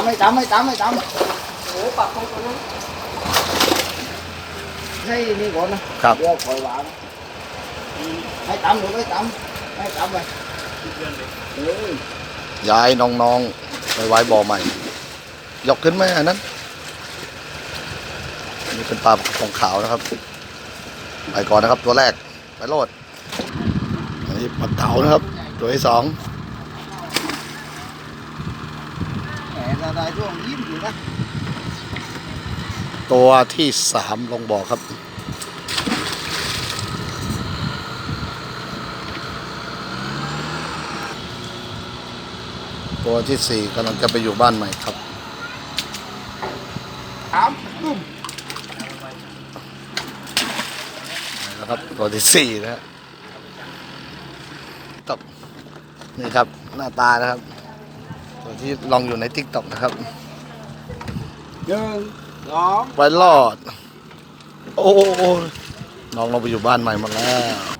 ำให้ตำให้ตำให้ตโอ้ปักของตัวนั้นำให้นี่ก่อนนะครับเดี๋ยวคอยหวานให้ตำหรือไม่ตำให้ตำไปเออย้ายน้องๆไปไว้บ่อใหม่ ยกขึ้นไหมอันนั้นอันนี่เป็นปลาของขาวนะครับไปก่อนนะครับตัวแรกไปโลดอันนี้ปลาเก๋านะครับ ตัวที่สอง แหมได้ช่วงยิ้มอยู่นะตัวที่สามลงบ่อครับ ตัวที่สี่กำลังจะไปอยู่บ้านใหม่ครับตำตุ้มนะครับตัวที่สี่นะฮะตกนี่ครับหน้าตานะครับ ตัวที่ลองอยู่ในทิกตอกนะครับหนึ่งสองไปรอด โอ้โหน้องเราไปอยู่บ้านใหม่หมดแล้ว